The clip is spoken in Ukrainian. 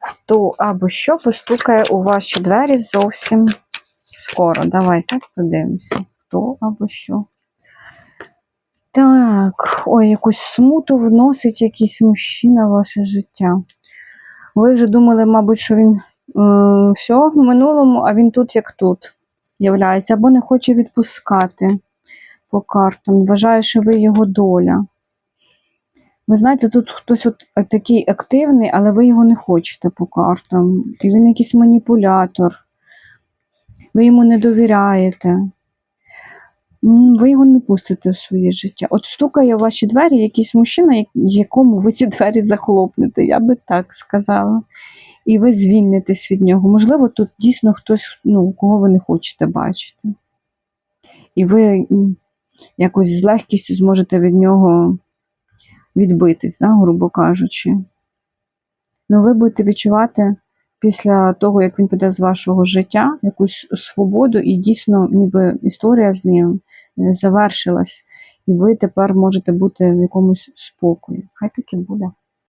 хто або що постукає у ваші двері зовсім скоро. Давайте подивимося. Хто або що. Так, ой, якусь смуту вносить якийсь мужчина в ваше життя. Ви вже думали, мабуть, що він м, все в минулому, а він тут як тут являється, або не хоче відпускати по картам. Вважає, що ви його доля. Ви знаєте, тут хтось от е, такий активний, але ви його не хочете по картам. І він якийсь маніпулятор. Ви йому не довіряєте. Ви його не пустите в своє життя. От стукає в ваші двері якийсь мужчина, якому ви ці двері захлопнете, я би так сказала. І ви звільнитесь від нього. Можливо, тут дійсно хтось, ну, кого ви не хочете бачити. І ви якось з легкістю зможете від нього відбитись, да, грубо кажучи. Ну, ви будете відчувати після того, як він піде з вашого життя, якусь свободу, і дійсно, ніби історія з ним е, завершилась, і ви тепер можете бути в якомусь спокої. Хай таки буде.